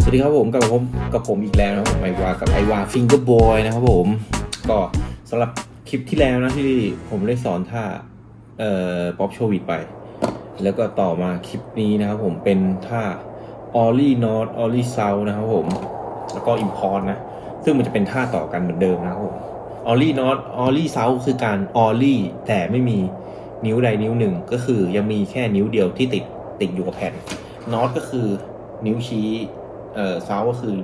สวัสดีครับผมกับผมกับผมอีกแล้วนะครับไอวากับไอวาฟิงเกอร์บอยนะครับผม ก็สำหรับคลิปที่แล้วนะที่ผมได้สอนท่าเอ่อป๊อปโชวิดไป แล้วก็ต่อมาคลิปนี้นะครับผมเป็นท่าออลลี่นอตออลลี่เซานะครับผม แล้วก็อิมพอร์ตนะ ซึ่งมันจะเป็นท่าต่อกันเหมือนเดิมนะครับผมออลลี่นอตออลลี่เซาคือการออลลี่แต่ไม่มีนิ้วใดนิ้วหนึ่งก็คือยังมีแค่นิ้วเดียวที่ติดติดอยู่กับแผ่น นอตก็คือนิ้วชี้เอ่อเซาก็คือ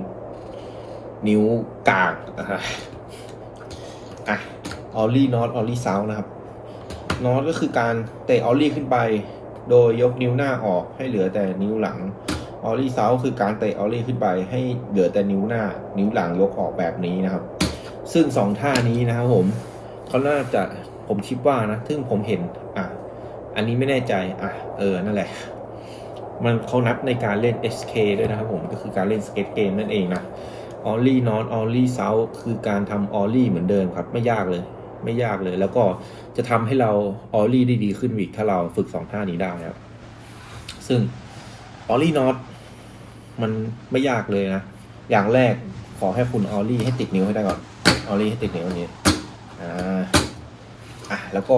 นิ้วกลางนะฮะอะออลลี่นอตออลลี่เซานะครับนอตก็คือการเตะออลลี่ขึ้นไป โดยยกนิ้วหน้าออกให้เหลือแต่นิ้วหลังออลลี่เซาคือการเตะออลลี่ขึ้นไป ให้เหลือแต่นิ้วหน้า นิ้วหลังยกออกแบบนี้นะครับ ซึ่งสองท่านี้นะครับผมเขาน่าจะผมคิดว่านะ ซึ่งผมเห็นอะอันนี้ไม่แน่ใจ อะ เออ นั่นแหละ มันเขานับในการเล่น SK ด้วยนะครับผม ก็คือการเล่นสเก็ตเกมนั่นเองนะออลลี่นอตออลลี่เซาคือการทำออลลี่เหมือนเดิมครับ ไม่ยากเลย ไม่ยากเลย แล้วก็จะทำให้เราออลลี่ได้ดีขึ้นอีกถ้าเราฝึกสองท่านี้ได้ครับ ซึ่งออลลี่นอตมันไม่ยากเลยนะ อย่างแรกขอให้คุณออลลี่ให้ติดนิ้วให้ได้ก่อนออลลี่ให้ติดนิ้วอันนี้อ่าอะแล้วก็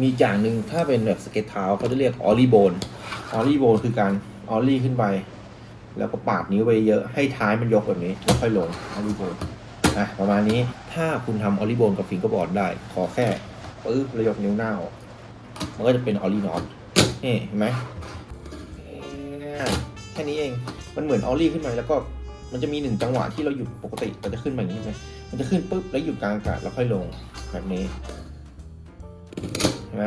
มีอีกอย่างหนึ่งถ้าเป็นแบบสเก็ตเท้าเขาจะเรียกออลลี่โบน ออลลี่โบนคือการออลลี่ขึ้นไป แล้วก็ปาดนิ้วไปเยอะให้ท้ายมันยกแบบนี้แล้วค่อยลงออลลี่โบนอะประมาณนี้ถ้าคุณทำออลลี่โบนกับฟิงก์บอร์ดได้ ขอแค่ปึ๊บแล้วยกนิ้วหน้าออกมันก็จะเป็นออลลี่นอตนี่เห็นไหมง่ายแค่นี้เองมันเหมือนออลลี่ขึ้นมาแล้วก็มันจะมีหนึ่งจังหวะที่เราหยุดปกติมันจะขึ้นมาอย่างนี้ใช่ไหมมันจะขึ้นปุ๊บแล้วหยุดกลางอากาศแล้วค่อยลงแบบนี้เห็นไหม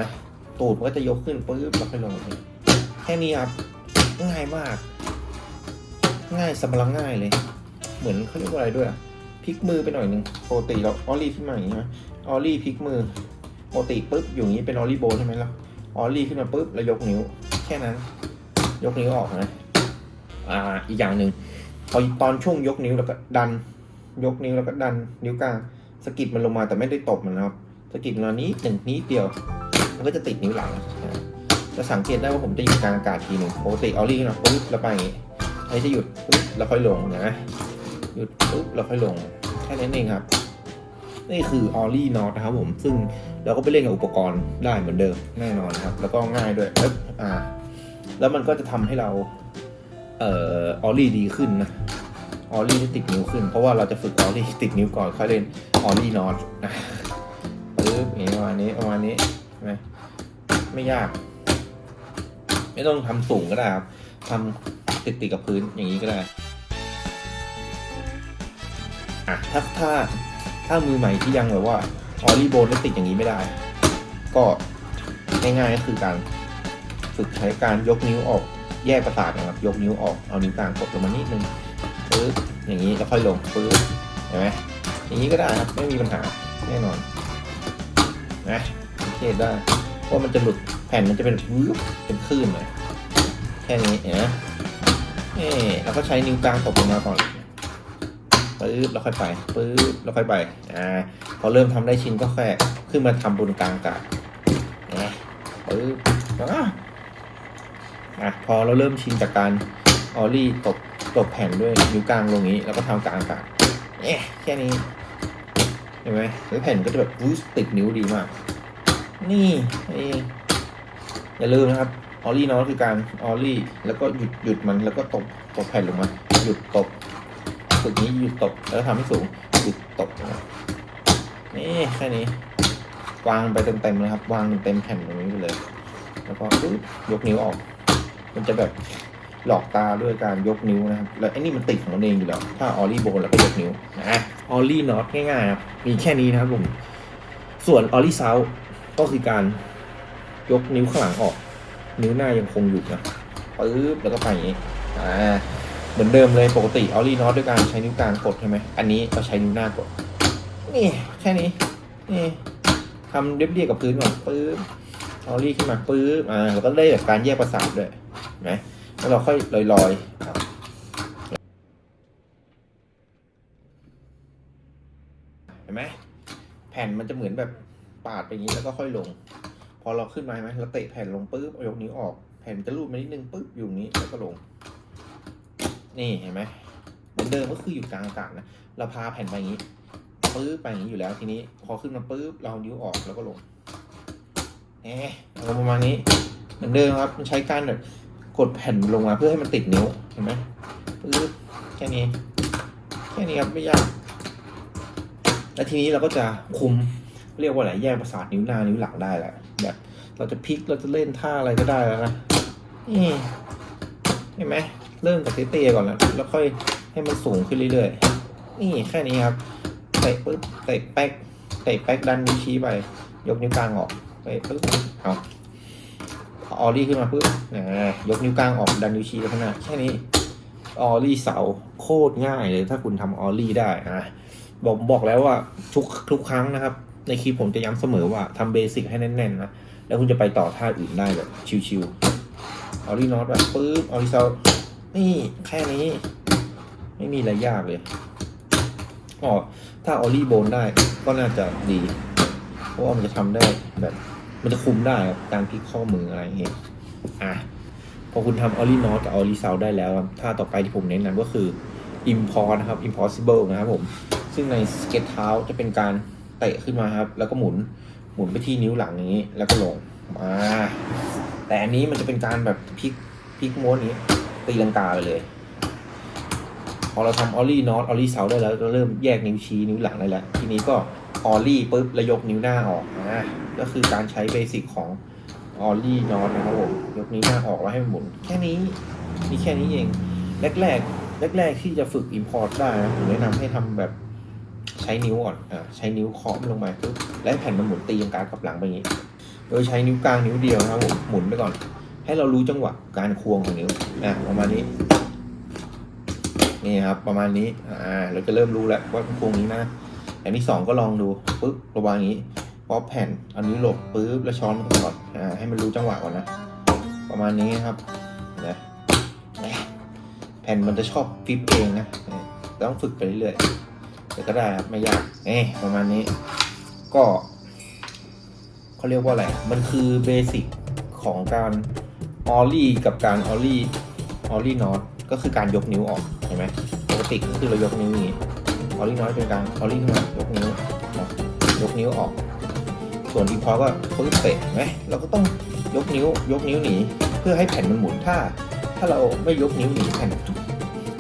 ตูดมันก็จะยกขึ้นปุ๊บแล้วค่อยลงแบบนี้ ค่นี้ครับ ง่ายมาก ง่ายสำหรับง่ายเลย เหมือนเขาเรียกว่าอะไรด้วยอะพลิกมือไปหน่อยหนึ่งปกติเราออลลี่ขึ้นมาอย่างนี้ไหมออลลี่พลิกมือปกติปุ๊บอยู่อย่างนี้เป็นออลลี่โบนใช่ไหมล่ะออลลี่ขึ้นมาปุ๊บแล้วยกนิ้ว แค่นั้น ยกนิ้วออกนะอ่าอีกอย่างหนึ่งพอตอนช่วงยกนิ้วแล้วก็ดัน ยกนิ้วแล้วก็ดันนิ้วกลางสกิดมันลงมาแต่ไม่ได้ตบมันนะครับสกิดมันนี้หนึ่งนิดเดียว มันก็จะติดนิ้วหลังนะ จะสังเกตได้ว่าผมจะหยุดกลางอากาศทีหนึ่งปกติเอาลี่นะปุ๊บแล้วไปอย่างงี้อันนี้จะหยุดปุ๊บแล้วค่อยลงนะหยุดปุ๊บแล้วค่อยลงแค่นั้นเองครับ นี่คือออลลี่นอตนะครับผมซึ่งเราก็ไปเล่นกับอุปกรณ์ได้เหมือนเดิมแน่นอนครับ แล้วก็ง่ายด้วยปึ๊บอ่า แล้วมันก็จะทำให้เราเอ่อออลลี่ดีขึ้นนะออลลี่ที่ติดนิ้วขึ้น เพราะว่าเราจะฝึกออลลี่ติดนิ้วก่อนค่อยเล่นออลลี่นอตนะปึ๊บอย่างนี้ประมาณนี้ประมาณนี้ใช่ไหมไม่ยาก ไม่ต้องทำสูงก็ได้ครับทำติดติดๆกับพื้นอย่างนี้ก็ได้อะถ้าถ้าถ้ามือใหม่ที่ยังแบบว่าออลลี่โบนแล้วติดอย่างนี้ไม่ได้ ก็ง่ายๆก็คือการฝึกใช้การยกนิ้วออกแยกประสาทนะครับ ยกนิ้วออกเอานิ้วกลางกดลงมานิดนึงปึ๊บอย่างนี้แล้วค่อยลงปึ๊บเห็นไหมอย่างนี้ก็ได้ครับไม่มีปัญหาแน่นอนนะสังเกตได้เพราะมันจะหลุด แผ่นมันจะเป็นวืบเป็นคลื่นเลยแค่นี้เห็นไหมเอ๊เราก็ใช้นิ้วกลางตบลงมาก่อนปึ๊บแล้วค่อยไปปึ๊บแล้วค่อยไปอ่าพอเริ่มทำได้ชิ้นก็แค่ขึ้นมาทำบนกลางกาศนะปึ๊บอะอะพอเราเริ่มชินจากการออลี่ตบตบแผ่นด้วยนิ้วกลางลงนี้ แล้วก็ทำกลางกาศเอ๊ะแค่นี้เห็นไหมแล้วแผ่นก็จะแบบติดนิ้วดีมาก นี่เอง อย่าลืมนะครับออลลี่นอตคือการออลลี่แล้วก็หยุดหยุดมันแล้วก็ตบตบแผ่นลงมาหยุดตบฝึกนี้หยุดตบแล้วทำให้สูงหยุดตบนะนี่แค่นี้ วางไปเต็มๆเลยครับ วางเต็มแผ่นตรงนี้ไปเลย แล้วก็ยกนิ้วออก มันจะแบบหลอกตาด้วยการยกนิ้วนะครับ แล้วไอ้นี่มันติดของมันเองอยู่แล้ว ถ้าออลลี่โบนแล้วก็ยกนิ้วนะออลลี่น็อตง่ายๆครับมีแค่นี้นะครับผมส่วนออลลี่เซาก็คือการ ยกนิ้วข้างหลังออก นิ้วหน้ายังคงอยู่นะปึ๊บแล้วก็ไปอย่างนี้อ่าเหมือนเดิมเลยปกติออลลี่น็อตด้วยการใช้นิ้วกลางกดใช่ไหมอันนี้เราใช้นิ้วหน้ากดนี่แค่นี้นี่ทำเรียบๆกับพื้นก่อนปึ๊บออลลี่ขึ้นมาปึ๊บอ่าแล้วก็ได้แบบการแยกประสาทด้วยนไหมแล้วเราค่อยลอยๆอะเห็นไหมแผ่นมันจะเหมือนแบบปาดไปอย่างนี้แล้วก็ค่อยลง อเราขึ้นมาไหมเราเตะแผ่นลงปึ๊บเอายกนิ้วออก แผ่นจะรูดมานิดนึงปึ๊บอยู่นี้แล้วก็ลง นี่เห็นไหมเหมือนเดิมก็คืออยู่กลางอากาศนะเราพาแผ่นไปอย่างนี้ปื๊บไปอย่างนี้อยู่แล้วทีนี้ พอขึ้นมาปื๊บเรานิ้วออกแล้วก็ลงแหมลงประมาณนี้ เหมือนเดิมครับ มันใช้การแบบกดแผ่นลงมาเพื่อให้มันติดนิ้วเห็นไหมปื๊บแค่นี้ แค่นี้ครับไม่ยาก แล้วทีนี้เราก็จะคุมเรียกว่าอะไรแยกประสาทนิ้วหน้านิ้วหลังได้แหละ เราจะพลิกเราจะเล่นท่าอะไรก็ได้แล้วนะนี่เห็นไหมเริ่มจากเตี้ยๆก่อนแล้วแล้วค่อยให้มันสูงขึ้นเรื่อยๆนี่แค่นี้ครับเตะปุ๊บเตะแป๊กเตะแป๊กดันนิ้วชี้ไปยกนิ้วกลางออกเตะปุ๊บเอาอออลลี่ขึ้นมาปุ๊บนะยกนิ้วกลางออกดันนิ้วชี้ไปข้างหน้าแค่นี้ออลลี่เสาโคตรง่ายเลย ถ้าคุณทำออลลี่ได้นะบอกบอกแล้วว่าทุกทุกครั้งนะครับ ในคลิปผมจะย้ำเสมอว่าทำเบสิกให้แน่นๆนะ แล้วคุณจะไปต่อท่าอื่นได้แบบชิวๆออรี่น็อตแบบปึ๊บออรี่เซานี่แค่นี้ ไม่มีอะไรยากเลยอ๋อถ้าออรี่โบนได้ก็น่าจะดี เพราะว่ามันจะทำได้แบบมันจะคุมได้ครับการพลิกข้อมืออะไรอย่างเงี้ยอะพอคุณทำออรี่น็อตกับออรี่เซาได้แล้วท่าต่อไปที่ผมแนะนำก็คือ import นะครับ impossible นะครับผม ซึ่งในสเก็ตเท้าจะเป็นการเตะขึ้นมาครับ แล้วก็หมุน หมุนไปที่นิ้วหลังอย่างนี้ แล้วก็ลงมาแต่อันนี้มันจะเป็นการแบบพลิกพลิกม้วนนี้ตีลังกาไปเลย พอเราทำออลลี่น็อตออลลี่เสาได้แล้วเราเริ่มแยกนิ้วชี้นิ้วหลังได้แล้ว ทีนี้ก็ออลลี่ปุ๊บแล้วยกนิ้วหน้าออกนะก็คือการใช้เบสิกของออลลี่น็อตนะครับผมยกนิ้วหน้าออกแล้วให้มันหมุน แค่นี้มีแค่นี้เอง แรกแรกแรกแรกที่จะฝึก Import ได้นะผมแนะนำให้ทำแบบ ใช้นิ้วก่อนอ่าใช้นิ้วเคาะมันลงมาปุ๊บแล้วให้แผ่นมันหมุนตีลังกากลับหลังไปอย่างนี้ โดยใช้นิ้วกลางนิ้วเดียวนะครับผมหมุนไปก่อน ให้เรารู้จังหวะการควงของนิ้วนะประมาณนี้นี่ครับประมาณนี้อ่าเราจะเริ่มรู้แล้วว่าควงนี้นะอย่างที่สองก็ลองดูปึ๊บระวังอย่างนี้ป๊อปแผ่นอานิ้หลบปึ๊บแล้วช้อนมันก่อนอ่าให้มันรู้จังหวะก่อนนะ ประมาณนี้ครับนะแผ่นมันจะชอบฟิปเองนะต้องฝึกไปเรื่อยๆ แต่ก็ได้ครับไม่ยากเอ๊ประมาณนี้ ก็เขาเรียกว่าอะไร มันคือเบสิกของการออลลี่กับการออลลี่ออลลี่น็อตก็คือการยกนิ้วออกเห็นไหมปกติก็คือเรายกนิ้วอย่างนี้ออลลี่น็อตเป็นการออลลี่ขึ้นมายกนิ้ว ยกนิ้วออก ส่วนอีพอก็ปึ๊บเตะไหมเราก็ต้องยกนิ้วยกนิ้วหนีเพื่อให้แผ่นมันหมุนถ้า ถ้าเราไม่ยกนิ้วหนีแผ่น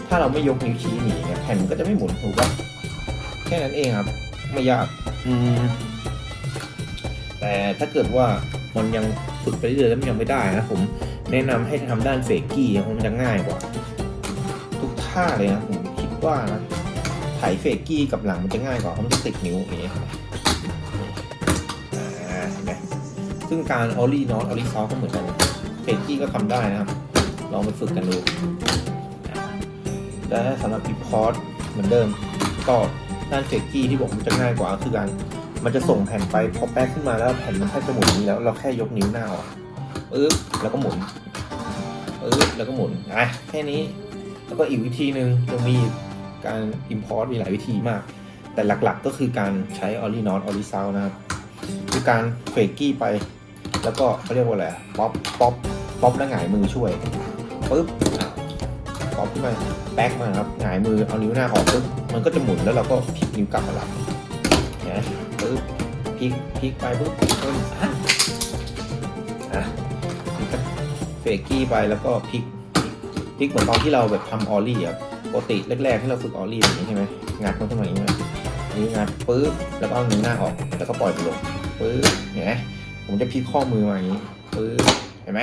ถ้าเราไม่ยกนิ้วชี้หนีเนี่ยแผ่นมันก็จะไม่หมุนถูกปะ แค่นั้นเองครับ ไม่ยาก อืมแต่ถ้าเกิดว่ามันยังฝึกไปเรื่อยๆแล้วมันยังไม่ได้นะผมแนะนำให้ทำด้านเฟกกี้เพราะมันจะง่ายกว่า ทุกท่าเลยนะผมคิดว่านะไถเฟกกี้กับหลังมันจะง่ายกว่าเพราะมันจะติดนิ้วอย่างนี้อ่าเห็นไหมซึ่งการออลลี่นอตออลลี่ซอก็เหมือนกันเฟกกี้ก็ทำได้นะครับ ลองไปฝึกกันดูและสำหรับอีพอร์ตเหมือนเดิมก็ ด้านเฟกกี้ที่บอกมันจะง่ายกว่าคือการมันจะส่งแผ่นไปพอแป๊กขึ้นมาแล้วแผ่นมันแค่จะหมุนนี้แล้วเราแค่ยกนิ้วหน้าออกปึ๊บแล้วก็หมุนปึ๊บแล้วก็หมุนอะแค่นี้ แล้วก็อีกวิธีหนึ่งยังมีการ import มีหลายวิธีมาก แต่หลักๆก็คือการใช้ o r i n o t o r i s o u n d นะครับคือการเฟกกี้ไป แล้วก็เขาเรียกว่าอะไรป๊อปป๊อปป๊อปแล้วหงายมือช่วยปึ๊บป๊อปขึ้นมาแป๊กมาครับหงายมือเอานิ้วหน้าออกปึ๊บ มันก็จะหมุนแล้วเราก็พลิกนิ้วกลับมาหลับนะปึ๊บพลิกพลิกไปปึ๊บปึ๊บอะอะเฟกกี้ไปแล้วก็พลิกพลิกเหมือนตอนที่เราแบบทำออลลี่อะปกติแรกๆที่เราฝึกออลลี่อย่างนี้ใช่ไหมงัดมันขึ้นมาอย่างนี้ไหมนี่งัดปึ๊บแล้วก็เอานิ้วหน้าออกแล้วก็ปล่อยไปลงปึ๊บเห็นไหมผมจะพลิกข้อมือมาอย่างนี้ปึ๊บเห็นไหม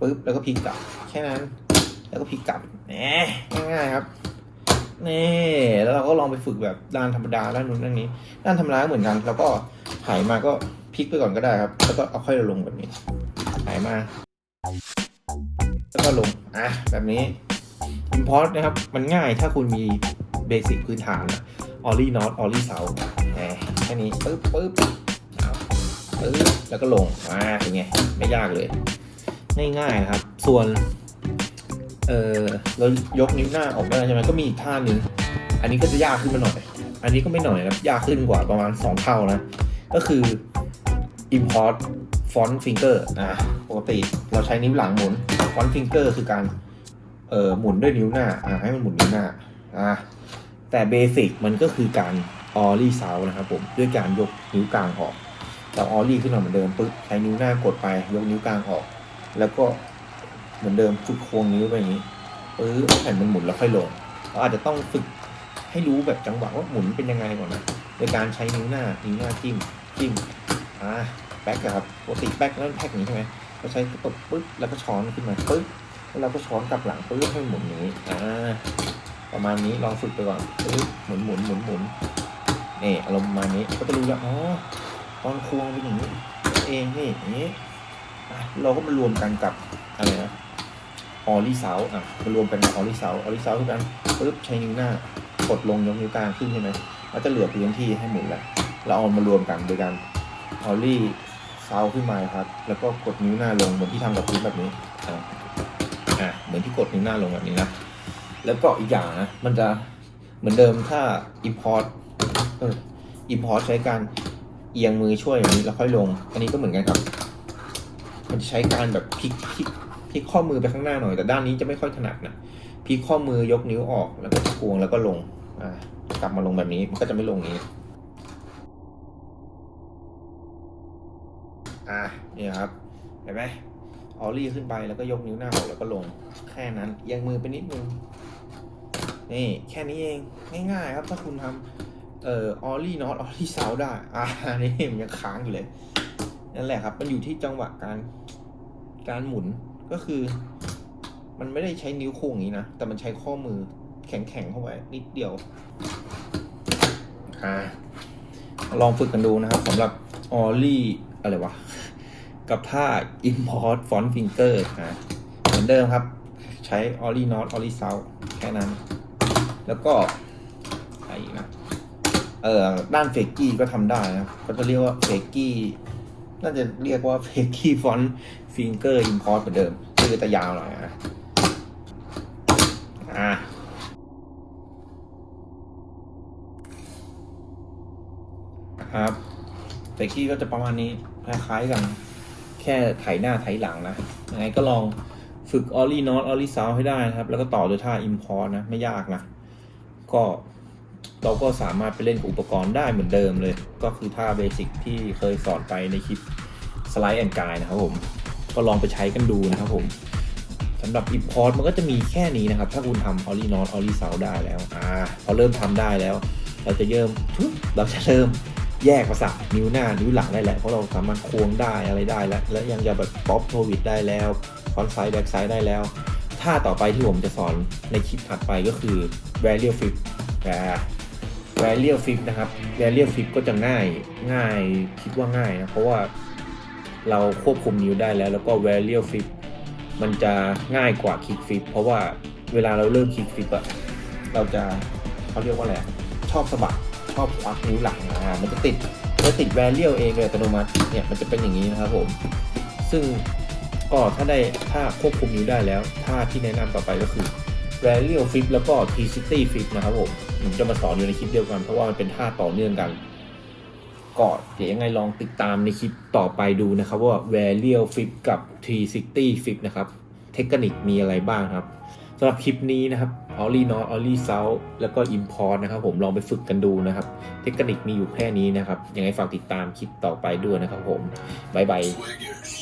ปึ๊บแล้วก็พลิกกลับแค่นั้น แล้วก็พลิกกลับแหมง่ายๆครับ นี่แล้วเราก็ลองไปฝึกแบบด้านธรรมดาด้านนู้นด้านนี้ ด้านธรรมดาเหมือนกันแล้วก็ถ่ายมาก็พลิกไปก่อนก็ได้ครับ แล้วก็เอาค่อยลงแบบนี้ถ่ายมา แล้วก็ลงอะแบบนี้ Import นะครับ มันง่ายถ้าคุณมีเบสิกพื้นฐานนะออลลี่น็อตออลลี่เสาแค่นี้ปึ๊บปึ๊บปึ๊บแล้วก็ลงอ่าเป็นไง ไม่ยากเลย ง่ายๆนะครับ ส่วน เออเรายกนิ้วหน้าออกได้ใช่ไหมก็มีอีกท่าหนึ่งอันนี้ก็จะยากขึ้นมาหน่อย อันนี้ก็ไม่หน่อยนะยากขึ้นกว่าประมาณ 2 เท่านะ ก็คือ import font finger นะปกติเราใช้นิ้วหลังหมุน font finger คือการเอ่อหมุนด้วยนิ้วหน้าอ่าให้มันหมุนนิ้วหน้าอ่าแต่เบสิกมันก็คือการออลี่เซานะครับผมด้วยการยกนิ้วกลางออกเราออลี่ขึ้นมาเหมือนเดิมปุ๊บใช้นิ้วหน้ากดไปยกนิ้วกลางออก แล้วก็ เหมือนเดิมฝึกควงนิ้วไปอย่างนี้ปื้อแผ่นมันหมุนแล้วค่อยลงเราอาจจะต้องฝึกให้รู้แบบจังหวะว่าหมุนเป็นยังไงก่อนนะโดยการใช้นิ้วหน้านิ้วหน้าจิ้มจิ้มอ่าแบ็คครับปกติแบ็คแล้วแพ็กนี้ใช่ไหมเราใช้ตบปึ๊บแล้วก็ช้อนขึ้นมาปึ๊บแล้วเราก็ช้อนกลับหลังปึ๊บให้หมุนอย่างนี้อ่าประมาณนี้ลองฝึกไปก่อนปึ๊บหมุนหมุนหมุนหมุนนี่อารมณ์ประมาณนี้ก็จะรู้ว่าอ๋อตอนควงเป็นอย่างนี้ เองนี่อย่างนี้เราก็มารวมกันกับอะไรนะ ออลี่เซาอะมารวมกันออลี่เซาออลี่เซาคือกันปึ๊บใช้นิ้วหน้ากดลงยกนิ้วกลางขึ้นใช่ไหมเราจะเหลือพื้นที่ให้หมุนแหละเราเอามารวมกันโดยการออลี่เซาขึ้นมาครับ แล้วก็กดนิ้วหน้าลงเหมือนที่ทำกับพื้นแบบนี้อะอะเหมือนที่กดนิ้วหน้าลงแบบนี้นะแล้วก็อีกอย่างนะมันจะเหมือนเดิมถ้า import เออ import ใช้การเอียงมือช่วยอย่างนี้แล้วค่อยลง อันนี้ก็เหมือนกันครับ มันจะใช้การแบบพลิกพลิก พลิกข้อมือไปข้างหน้าหน่อย แต่ด้านนี้จะไม่ค่อยถนัดนะพลิกข้อมือยกนิ้วออกแล้วก็ควงแล้วก็ลงอ่ากลับมาลงแบบนี้มันก็จะไม่ลงงนี้อ่านี่ครับเห็นไหมออลี่ขึ้นไปแล้วก็ยกนิ้วหน้าออกแล้วก็ลงแค่นั้นเอียงมือไปนิดนึงนี่แค่นี้เองง่ายๆครับถ้าคุณทำเอ่อออลี่น็อตออลลี่เซาได้อ่านี่มันยังค้างอยู่เลยนั่นแหละครับ มันอยู่ที่จังหวะการการหมุน ก็คือ มันไม่ได้ใช้นิ้วโค้งอย่างนี้นะ แต่มันใช้ข้อมือแข็งๆเข้าไว้นิดเดียวอ่าลองฝึกกันดูนะครับสำหรับออลลี่อะไรวะ กับท่า import font finger อ่าเหมือนเดิมครับ ใช้ o l l y not o l l y south แค่นั้น แล้วก็อะไรอีกนะเออด้านเฟกกี้ก็ทำได้นะครับ ก็จะเรียกว่าเฟกกี้ น่าจะเรียกว่าเฟกกี้ฟอนต์ฟิงเกอร์อิมพอร์ตเหมือนเดิมชื่อจะยาวหน่อยนะอ่าครับเฟกกี้ก็จะประมาณนี้คล้ายๆกัน แค่ไถหน้าไถหลังนะยังไงก็ลองฝึกออลลี่นอตออลลี่ซาวให้ได้นะครับ แล้วก็ต่อด้วยท่า Import นะ ไม่ยากนะ ก็ เราก็สามารถไปเล่นกับอุปกรณ์ได้เหมือนเดิมเลย ก็คือท่าเบสิกที่เคยสอนไปในคลิปสไลด์แอนกายนะครับผม ก็ลองไปใช้กันดูนะครับผมสำหรับ Import มันก็จะมีแค่นี้นะครับ ถ้าคุณทำออลลี่นอตออลลี่ซาได้แล้วอ่าพอเริ่มทำได้แล้ว เราจะเริ่มทุเราจะเริ่มแยกประสาทนิ้วหน้านิ้วหลังได้แล้วเพราะเราสามารถควงได้อะไรได้แล้ว และยังจะแบบป๊อปโทวิดได้แล้วฟอนไซด์แบ็กไซด์ได้แล้วท่าต่อไปที่ผมจะสอนในคลิปถัดไปก็คือ varial flip แต่ varial flip นะครับ varial flip ก็จะง่ายง่ายคิดว่าง่ายนะ เพราะว่าเราควบคุมนิ้วได้แล้ว แล้วก็ varial flip มันจะง่ายกว่า kick flip เพราะว่าเวลาเราเริ่ม kick flip อะเราจะเขาเรียกว่าอะไรชอบสะบัดชอบควักนิ้วหลังอ่ามันจะติดมันจะติดแวเรียลเองโดยอัตโนมัติเนี่ยมันจะเป็นอย่างนี้นะครับผม ซึ่งก็ถ้าได้ถ้าควบคุมนิ้วได้แล้วท่าที่แนะนำต่อไปก็คือ v a r i a l flip แล้วก็ T60 flip นะครับผมผมจะมาสอนอยู่ในคลิปเดียวกันเพราะว่ามันเป็นท่าต่อเนื่องกัน ก็เดี๋ยวยังไงลองติดตามในคลิปต่อไปดูนะครับว่า v a r i a l flip กับ T60 flip นะครับ เทคนิคมีอะไรบ้างครับสำหรับคลิปนี้นะครับ o l l y n o t o l l y South แล้วก็ Import นะครับผมลองไปฝึกกันดูนะครับ เทคนิคมีอยู่แค่นี้นะครับยังไงฝากติดตามคลิปต่อไปด้วยนะครับผมบ๊ายบาย Swingers.